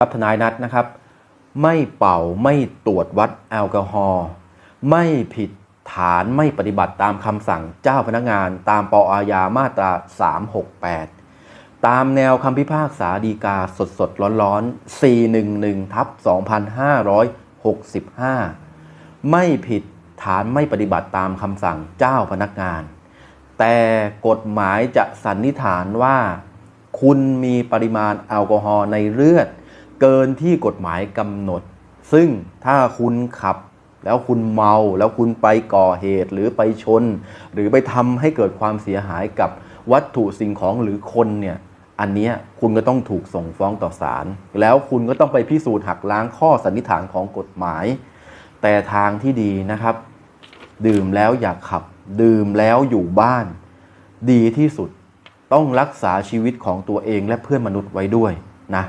ครับทนายนัดนะครับ ไม่เป่าไม่ตรวจวัดแอลกอฮอล์ไม่ผิดฐานไม่ปฏิบัติตามคำสั่งเจ้าพนักงาน ตามปอาญามาตรา 368 ตามแนวคำพิพากษาดีกาสดสดร้อนร้อน411ทับ2565 ไม่ผิดฐานไม่ปฏิบัติตามคำสั่งเจ้าพนักงาน แต่กฎหมายจะสันนิษฐานว่า คุณมีปริมาณแอลกอฮอล์ในเลือด เกินที่กฎหมายกำหนด ซึ่งถ้าคุณขับแล้วคุณเมาแล้วคุณไปก่อเหตุหรือไปชน หรือไปทำให้เกิดความเสียหายกับวัตถุสิ่งของหรือคนเนี่ยอันนี้คุณก็ต้องถูกส่งฟ้องต่อศาลแล้วคุณก็ต้องไปพิสูจน์หักล้างข้อสันนิษฐานของกฎหมาย แต่ทางที่ดีนะครับ ดื่มแล้วอย่าขับ ดื่มแล้วอยู่บ้าน ดีที่สุดต้องรักษาชีวิตของตัวเองและเพื่อนมนุษย์ไว้ด้วยนะ